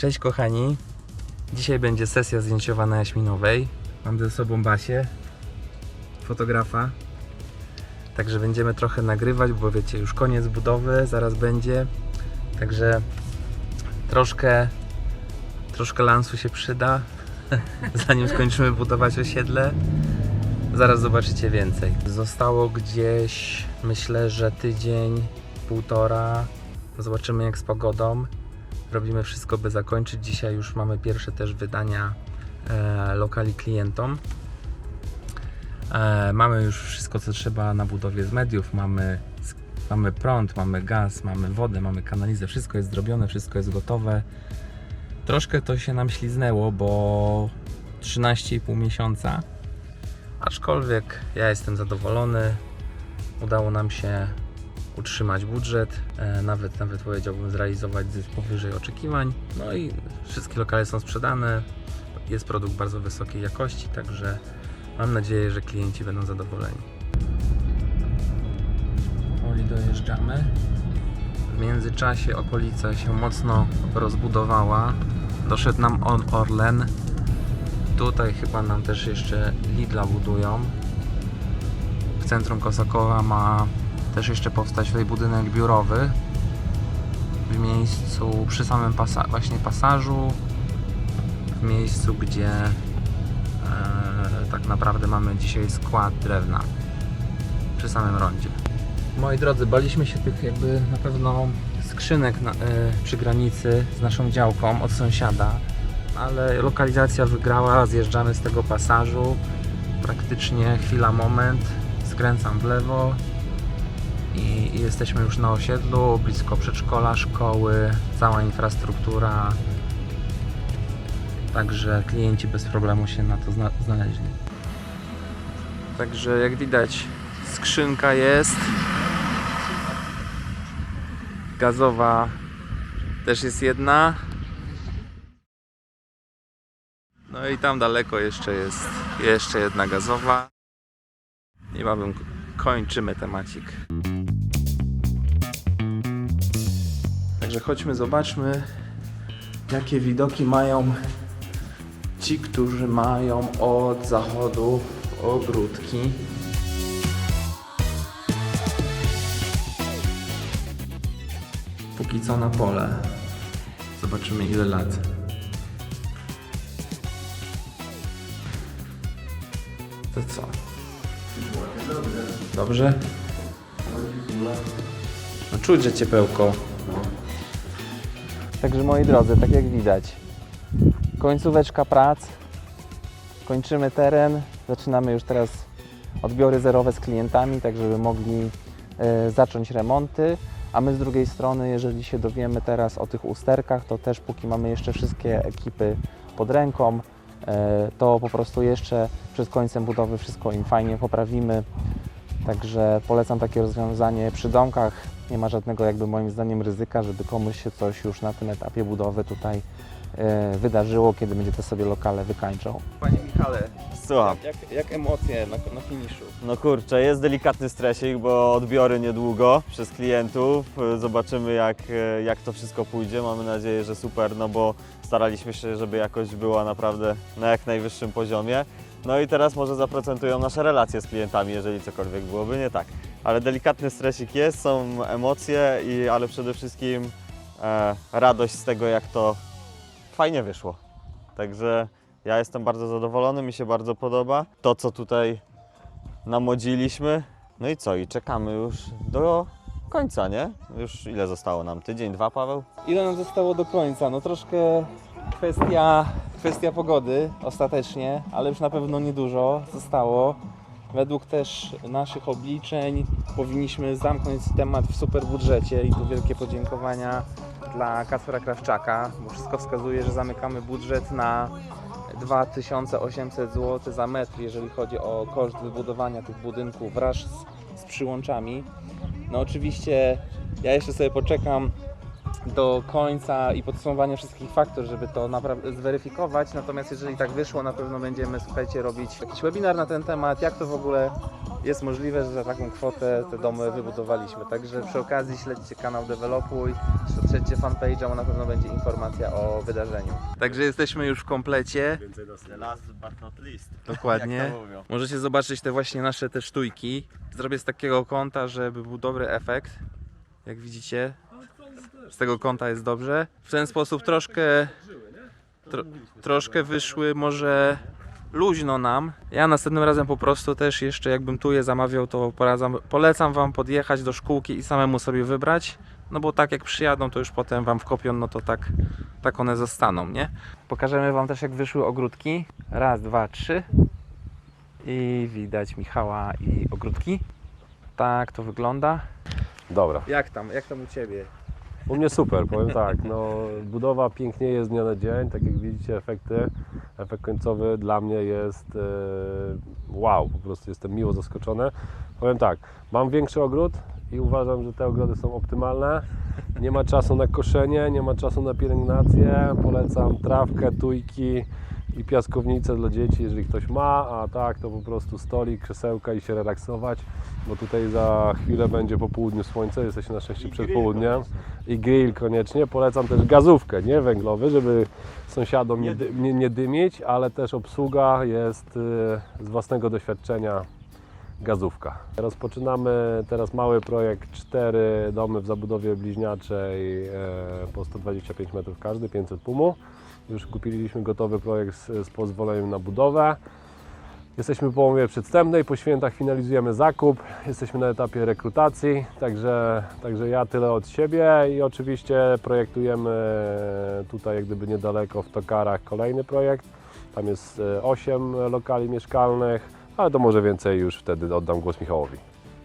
Cześć kochani. Dzisiaj będzie sesja zdjęciowa na Jaśminowej. Mam ze sobą Basię, fotografa. Także będziemy trochę nagrywać, bo wiecie, już koniec budowy, zaraz będzie. Także troszkę, troszkę lansu się przyda, zanim skończymy budować osiedle. Zaraz zobaczycie więcej. Zostało gdzieś, myślę, że tydzień, półtora. Zobaczymy jak z pogodą. Robimy wszystko, by zakończyć. Dzisiaj już mamy pierwsze też wydania e, lokali klientom. E, mamy już wszystko, co trzeba na budowie z mediów. Mamy, mamy prąd, mamy gaz, mamy wodę, mamy kanalizę. Wszystko jest zrobione, wszystko jest gotowe. Troszkę to się nam śliznęło, bo 13,5 miesiąca. Aczkolwiek ja jestem zadowolony. Udało nam się utrzymać budżet, e, nawet nawet powiedziałbym zrealizować zysk powyżej oczekiwań. No i wszystkie lokale są sprzedane. Jest produkt bardzo wysokiej jakości, także mam nadzieję, że klienci będą zadowoleni. Powoli dojeżdżamy. W międzyczasie okolica się mocno rozbudowała. Doszedł nam on Orlen. Tutaj chyba nam też jeszcze Lidla budują. W centrum Kosakowa ma też jeszcze powstać tutaj budynek biurowy w miejscu przy samym pasa właśnie pasażu w miejscu gdzie e, tak naprawdę mamy dzisiaj skład drewna przy samym rondzie. Moi drodzy baliśmy się tych jakby na pewno skrzynek na, e, przy granicy z naszą działką od sąsiada ale lokalizacja wygrała zjeżdżamy z tego pasażu. Praktycznie chwila moment. Skręcam w lewo i, jesteśmy już na osiedlu, blisko przedszkola, szkoły, cała infrastruktura. Także klienci bez problemu się na to zna znaleźli. Także jak widać, skrzynka jest. Gazowa też jest jedna. No i tam daleko jeszcze jest jeszcze jedna gazowa. Niebawem kończymy temacik. Także chodźmy, zobaczmy, jakie widoki mają ci, którzy mają od zachodu ogródki. Póki co na pole. Zobaczymy ile lat. To co? Dobrze? No czuć, że ciepełko. Także moi drodzy, tak jak widać, końcóweczka prac. Kończymy teren. Zaczynamy już teraz odbiory zerowe z klientami, tak żeby mogli e, zacząć remonty. A my z drugiej strony, jeżeli się dowiemy teraz o tych usterkach, to też póki mamy jeszcze wszystkie ekipy pod ręką, e, to po prostu jeszcze przed końcem budowy wszystko im fajnie poprawimy. Także polecam takie rozwiązanie przy domkach. Nie ma żadnego jakby moim zdaniem ryzyka, żeby komuś się coś już na tym etapie budowy tutaj e, wydarzyło, kiedy będzie te sobie lokale wykańczą. Panie Michale, Słucham. jak, jak emocje na, na finiszu? No kurczę, jest delikatny stresik, bo odbiory niedługo przez klientów. Zobaczymy jak, jak to wszystko pójdzie. Mamy nadzieję, że super, no bo staraliśmy się, żeby jakość była naprawdę na jak najwyższym poziomie. No i teraz może zaprocentują nasze relacje z klientami, jeżeli cokolwiek byłoby nie tak. Ale delikatny stresik jest, są emocje, i, ale przede wszystkim e, radość z tego, jak to fajnie wyszło. Także ja jestem bardzo zadowolony, mi się bardzo podoba. To, co tutaj namodziliśmy. No i co? I czekamy już do końca, nie? Już ile zostało nam? Tydzień, dwa, Paweł? Ile nam zostało do końca? No troszkę kwestia, kwestia pogody ostatecznie, ale już na pewno niedużo zostało. Według też naszych obliczeń powinniśmy zamknąć temat w super budżecie i tu wielkie podziękowania dla Kacpra Krawczaka, bo wszystko wskazuje, że zamykamy budżet na 2800 zł za metr, jeżeli chodzi o koszt wybudowania tych budynków wraz z, z przyłączami. No oczywiście ja jeszcze sobie poczekam do końca i podsumowania wszystkich faktur, żeby to naprawdę zweryfikować. Natomiast jeżeli tak wyszło, na pewno będziemy, słuchajcie, robić jakiś webinar na ten temat, jak to w ogóle jest możliwe, że za taką kwotę te domy wybudowaliśmy. Także przy okazji śledźcie kanał Developuj, śledźcie fanpage'a, bo na pewno będzie informacja o wydarzeniu. Także jesteśmy już w komplecie. Last but not least. Dokładnie. Możecie zobaczyć te właśnie nasze te sztujki. Zrobię z takiego kąta, żeby był dobry efekt. Jak widzicie, z tego kąta jest dobrze. W ten sposób troszkę, tro, troszkę wyszły może luźno nam. Ja następnym razem po prostu też jeszcze jakbym tu je zamawiał, to polecam, polecam Wam podjechać do szkółki i samemu sobie wybrać. No bo tak jak przyjadą, to już potem Wam wkopią, no to tak, tak one zostaną, nie? Pokażemy Wam też jak wyszły ogródki. Raz, dwa, trzy. I widać Michała i ogródki. Tak to wygląda. Dobra. Jak tam, jak tam u Ciebie? U mnie super, powiem tak. No, budowa pięknieje z dnia na dzień. Tak jak widzicie, efekty, efekt końcowy dla mnie jest e, wow, po prostu jestem miło zaskoczony. Powiem tak, mam większy ogród i uważam, że te ogrody są optymalne. Nie ma czasu na koszenie, nie ma czasu na pielęgnację. Polecam trawkę, tujki i piaskownicę dla dzieci, jeżeli ktoś ma, a tak to po prostu stolik, krzesełka i się relaksować, bo tutaj za chwilę będzie po południu słońce, jesteśmy na szczęście przed południem i grill koniecznie. Polecam też gazówkę, nie węglowy, żeby sąsiadom nie, dy- nie, nie dymić, ale też obsługa jest y, z własnego doświadczenia gazówka. Rozpoczynamy teraz mały projekt, cztery domy w zabudowie bliźniaczej e, po 125 metrów każdy, 500 pumu. Już kupiliśmy gotowy projekt z, z pozwoleniem na budowę. Jesteśmy w połowie przedstępnej, po świętach finalizujemy zakup, jesteśmy na etapie rekrutacji, także, także ja tyle od siebie i oczywiście projektujemy tutaj jak gdyby niedaleko w Tokarach kolejny projekt. Tam jest 8 lokali mieszkalnych, ale to może więcej już wtedy oddam głos Michałowi.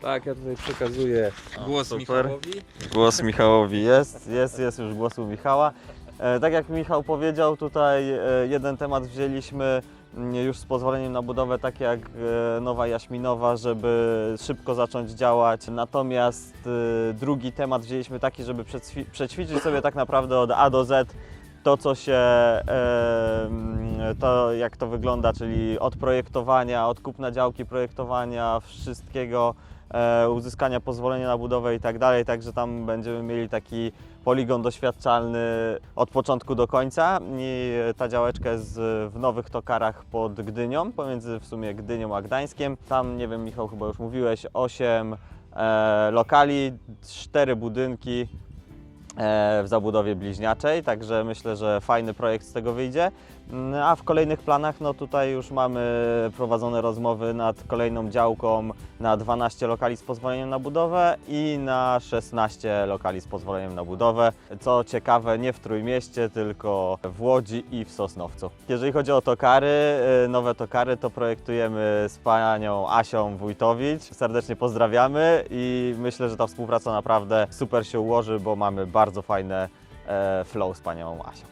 Tak, ja tutaj przekazuję głos. Michałowi. Głos Michałowi jest, jest, jest już głos u Michała. E, tak jak Michał powiedział, tutaj e, jeden temat wzięliśmy mm, już z pozwoleniem na budowę, tak jak e, Nowa Jaśminowa, żeby szybko zacząć działać. Natomiast drugi temat wzięliśmy taki, żeby przećwi- przećwiczyć sobie tak naprawdę od A do Z to, co się, mm, to jak to wygląda, czyli od projektowania, od kupna działki, projektowania, wszystkiego, uzyskania pozwolenia na budowę i tak dalej, także tam będziemy mieli taki poligon doświadczalny od początku do końca i ta działeczka jest w Nowych Tokarach pod Gdynią, pomiędzy w sumie Gdynią a Gdańskiem. Tam, nie wiem Michał, chyba już mówiłeś, 8 e, lokali, 4 budynki, e, w zabudowie bliźniaczej, także myślę, że fajny projekt z tego wyjdzie. Mm, A w kolejnych planach, no tutaj już mamy prowadzone rozmowy nad kolejną działką na 12 lokali z pozwoleniem na budowę i na 16 lokali z pozwoleniem na budowę. Co ciekawe, nie w Trójmieście, tylko w Łodzi i w Sosnowcu. Jeżeli chodzi o tokary, y, nowe tokary, to projektujemy z panią Asią Wójtowicz. Serdecznie pozdrawiamy i myślę, że ta współpraca naprawdę super się ułoży, bo mamy bardzo fajne e, flow z panią Asią.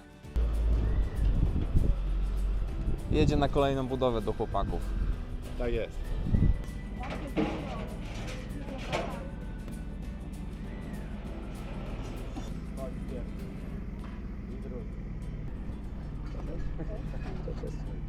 Jedzie na kolejną budowę do chłopaków. Tak jest.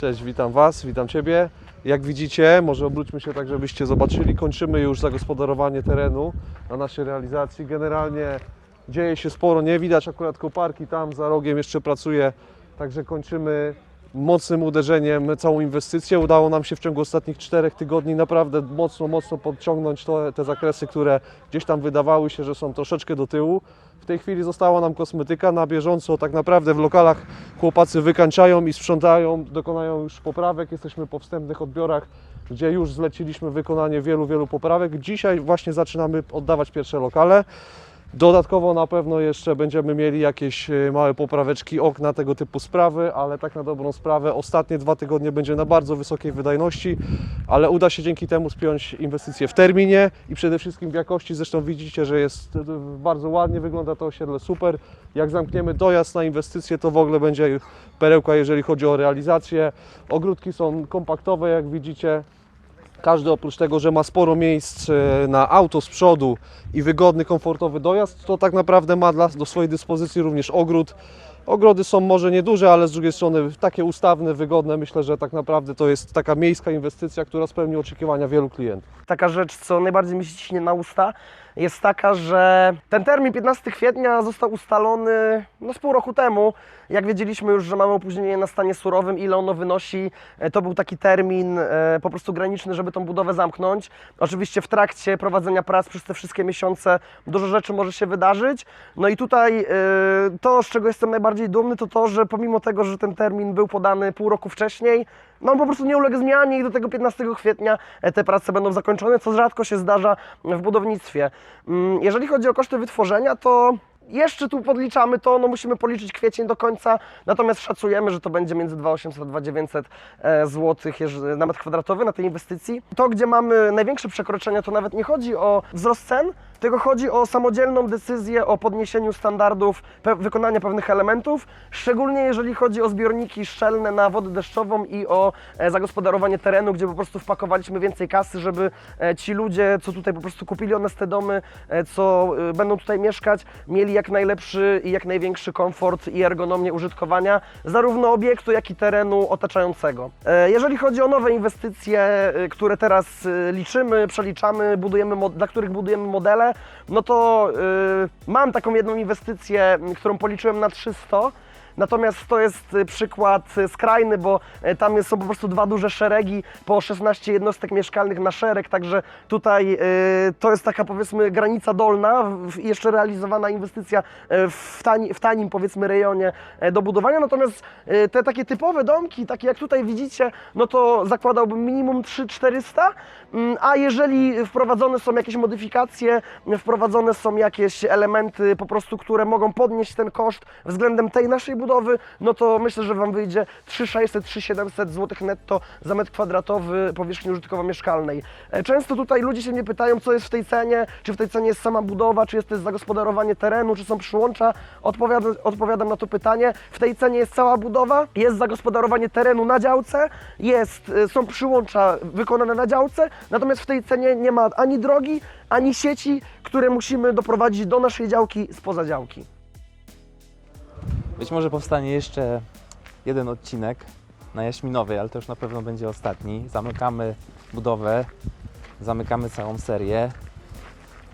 Cześć, witam Was, witam Ciebie. Jak widzicie, może obróćmy się tak, żebyście zobaczyli, kończymy już zagospodarowanie terenu na naszej realizacji. Generalnie dzieje się sporo, nie widać akurat koparki, tam za rogiem jeszcze pracuje, także kończymy mocnym uderzeniem całą inwestycję. Udało nam się w ciągu ostatnich czterech tygodni naprawdę mocno, mocno podciągnąć to, te zakresy, które gdzieś tam wydawały się, że są troszeczkę do tyłu. W tej chwili została nam kosmetyka na bieżąco, tak naprawdę w lokalach chłopacy wykańczają i sprzątają, dokonają już poprawek. Jesteśmy po wstępnych odbiorach, gdzie już zleciliśmy wykonanie wielu, wielu poprawek. Dzisiaj właśnie zaczynamy oddawać pierwsze lokale. Dodatkowo na pewno jeszcze będziemy mieli jakieś e, małe popraweczki okna, tego typu sprawy, ale tak na dobrą sprawę ostatnie dwa tygodnie będzie na bardzo wysokiej wydajności, ale uda się dzięki temu spiąć inwestycje w terminie i przede wszystkim w jakości. Zresztą widzicie, że jest e, bardzo ładnie, wygląda to osiedle super. Jak zamkniemy dojazd na inwestycje, to w ogóle będzie perełka, jeżeli chodzi o realizację. Ogródki są kompaktowe, jak widzicie. Każdy oprócz tego, że ma sporo miejsc e, na auto z przodu i wygodny, komfortowy dojazd, to tak naprawdę ma dla, do swojej dyspozycji również ogród Ogrody są może nieduże, ale z drugiej strony takie ustawne, wygodne. Myślę, że tak naprawdę to jest taka miejska inwestycja, która spełni oczekiwania wielu klientów. taka rzecz, co najbardziej mi się ciśnie na usta, jest taka, że ten termin 15 kwietnia został ustalony no, z pół roku temu. Jak wiedzieliśmy już, że mamy opóźnienie na stanie surowym, ile ono wynosi, e, to był taki termin e, po prostu graniczny, żeby tą budowę zamknąć. Oczywiście w trakcie prowadzenia prac przez te wszystkie miesiące dużo rzeczy może się wydarzyć. No i tutaj e, to, z czego jestem najbardziej dumny, to to, że pomimo tego, że ten termin był podany pół roku wcześniej, no po prostu nie uległ zmianie i do tego 15 kwietnia te prace będą zakończone, co rzadko się zdarza w budownictwie. Mm, Jeżeli chodzi o koszty wytworzenia, to jeszcze tu podliczamy to, no musimy policzyć kwiecień do końca, natomiast szacujemy, że to będzie między 2800 a 2900 zł na metr kwadratowy na tej inwestycji. To, gdzie mamy największe przekroczenia, to nawet nie chodzi o wzrost cen, tylko chodzi o samodzielną decyzję o podniesieniu standardów pe- wykonania pewnych elementów, szczególnie jeżeli chodzi o zbiorniki szczelne na wodę deszczową i o e, zagospodarowanie terenu, gdzie po prostu wpakowaliśmy więcej kasy, żeby e, ci ludzie, co tutaj po prostu kupili od nas te domy, e, co e, będą tutaj mieszkać, mieli jak najlepszy i jak największy komfort i ergonomię użytkowania zarówno obiektu, jak i terenu otaczającego. E, Jeżeli chodzi o nowe inwestycje, e, które teraz e, liczymy, przeliczamy, budujemy, dla których budujemy modele, no to y, mam taką jedną inwestycję, którą policzyłem na 300. Natomiast to jest y, przykład y, skrajny, bo y, tam są po prostu dwa duże szeregi, po 16 jednostek mieszkalnych na szereg, także tutaj to jest taka powiedzmy granica dolna jeszcze realizowana inwestycja w, tani, w tanim powiedzmy rejonie e, do budowania. Natomiast te takie typowe domki, takie jak tutaj widzicie, no to zakładałbym minimum 3-400, mm, a jeżeli wprowadzone są jakieś modyfikacje, wprowadzone są jakieś elementy po prostu, które mogą podnieść ten koszt względem tej naszej budowy, no to myślę, że Wam wyjdzie 3600-3700 zł netto za metr kwadratowy powierzchni użytkowo-mieszkalnej. E, Często tutaj ludzie się mnie pytają, co jest w tej cenie, czy w tej cenie jest sama budowa, czy jest to zagospodarowanie terenu, czy są przyłącza. Odpowiadam, odpowiadam na to pytanie. W tej cenie jest cała budowa, jest zagospodarowanie terenu na działce, jest, e, są przyłącza wykonane na działce, natomiast w tej cenie nie ma ani drogi, ani sieci, które musimy doprowadzić do naszej działki spoza działki. Być może powstanie jeszcze jeden odcinek na Jaśminowej, ale to już na pewno będzie ostatni. Zamykamy budowę, zamykamy całą serię.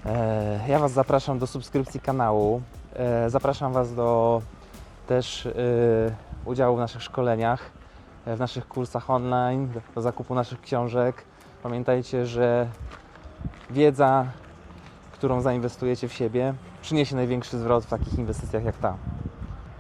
E, Ja Was zapraszam do subskrypcji kanału. E, Zapraszam Was do też e, udziału w naszych szkoleniach, w naszych kursach online, do zakupu naszych książek. Pamiętajcie, że wiedza, którą zainwestujecie w siebie, przyniesie największy zwrot w takich inwestycjach jak ta.